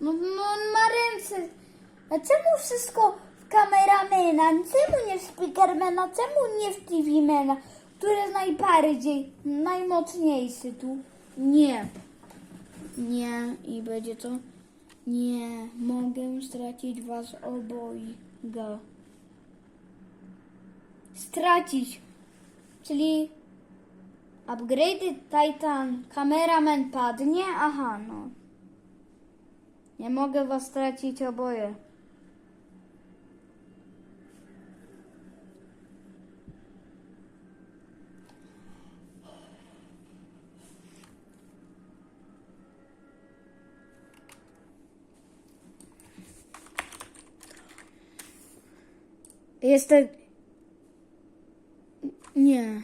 No, no on ma ręce. A czemu wszystko w kameramena? Czemu nie w speakermana? Czemu nie w TV-mena? Który jest najbardziej, najmocniejszy tu? Nie. Nie. I będzie to... Nie. Mogę stracić was obojga. Stracić. Czyli... Upgrade Titan, kameraman padnie? Aha, no. Nie mogę was stracić oboje. Jestem... Nie.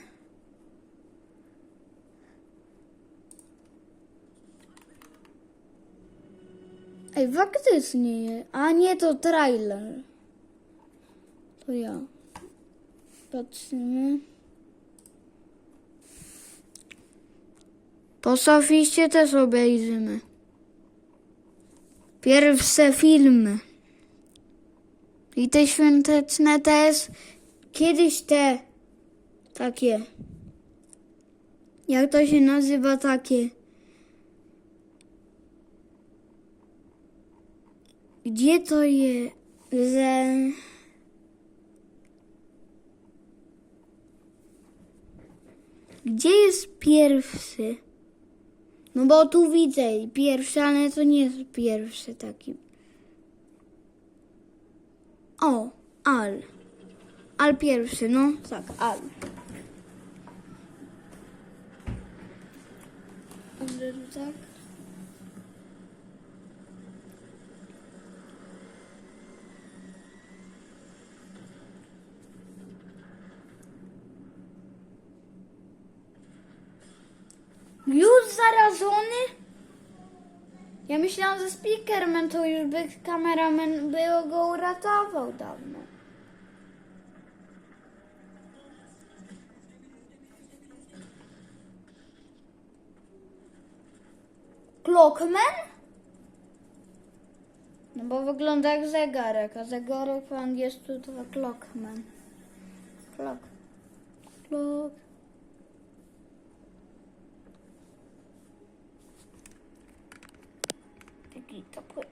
Ej, faktycznie. A nie, to trailer. To ja. Patrzymy. Po sofiście też obejrzymy. Pierwsze filmy. I te świąteczne też. Kiedyś te takie. Jak to się nazywa takie? Gdzie to jest? Że... Gdzie jest pierwszy? No bo tu widzę pierwszy, ale to nie jest pierwszy taki. O, Al. Al pierwszy, no tak, Al. Tak. Już zarażony? Ja myślałam, że speakerman to już by kameraman by go uratował dawno. Clockman? No bo wygląda jak zegarek, a zegarek po angielsku to clockman. Clock. Clock. to put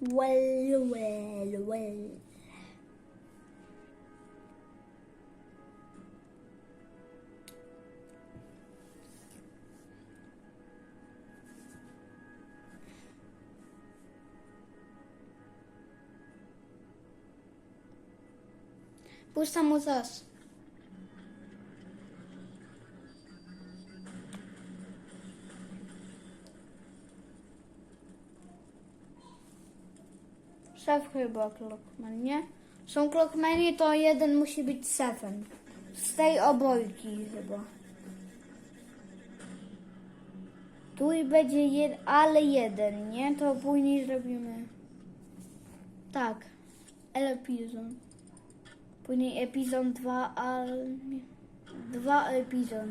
Well, well, well. Puszczam mu coś. Szef chyba Clockman, nie? Są Clockmani, to jeden musi być szefem. Z tej obojki chyba. Tu i będzie jed, ale jeden, nie? To później zrobimy. Tak. Elepizon. Później epizod 2, ale... Dwa epizod.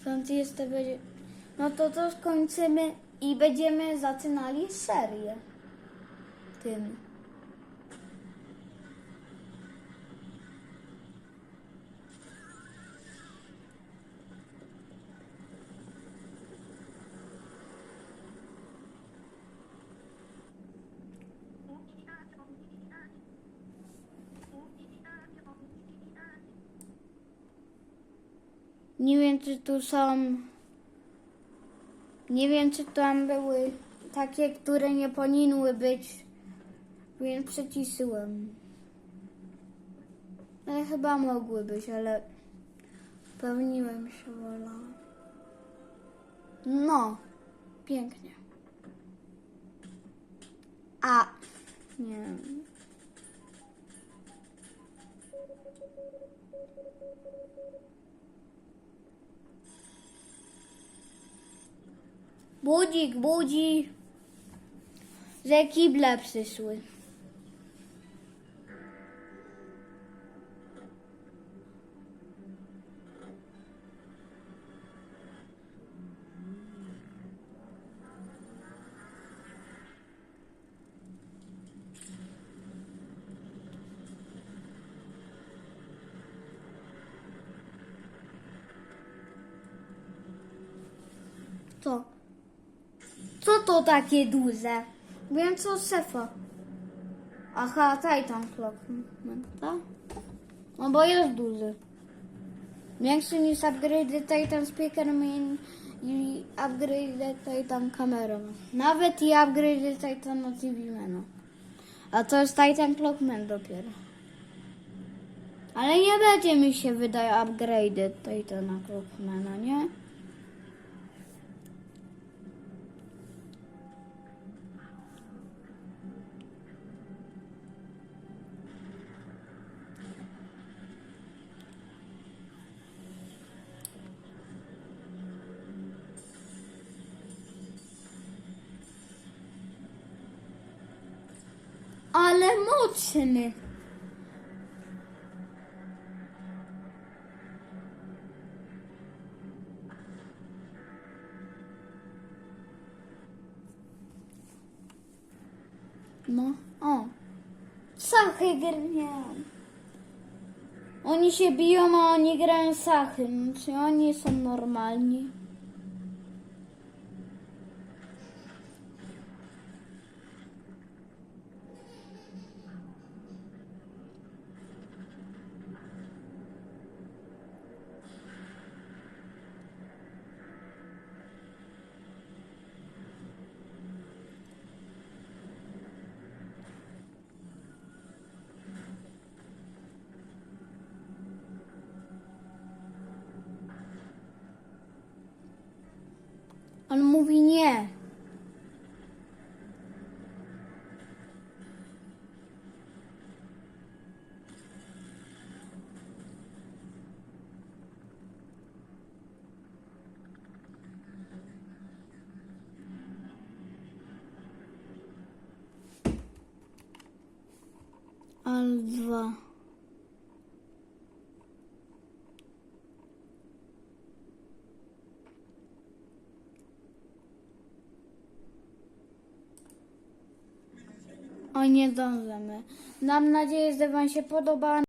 Stąd jest to będzie... No to to skończymy i będziemy zaczynali serię. Tym. Nie wiem, czy tu są. Nie wiem, czy tam były takie, które nie powinny być, więc przyciszyłem. Ale chyba mogły być, ale spełniłem się wola. No, pięknie. A, nie wiem. Budzik, budzi. Że kible przyszły. Co? To takie duże? Wiem co szefa. Aha, Titan Clock. tak? No bo jest duży. Większy niż upgrade Titan Speakerman i upgrade Titan Cameraman. Nawet i upgrade Titan TV Mena. A to jest Titan Clockman dopiero. Ale nie będzie mi się wydaje upgrade Titana Clockmana, nie? Mocny. No, o. Sachy grają. Oni się biją, a oni grają sachy. No, czy oni są normalni? On mówi nie. Nie dążymy. Mam nadzieję, że Wam się podoba.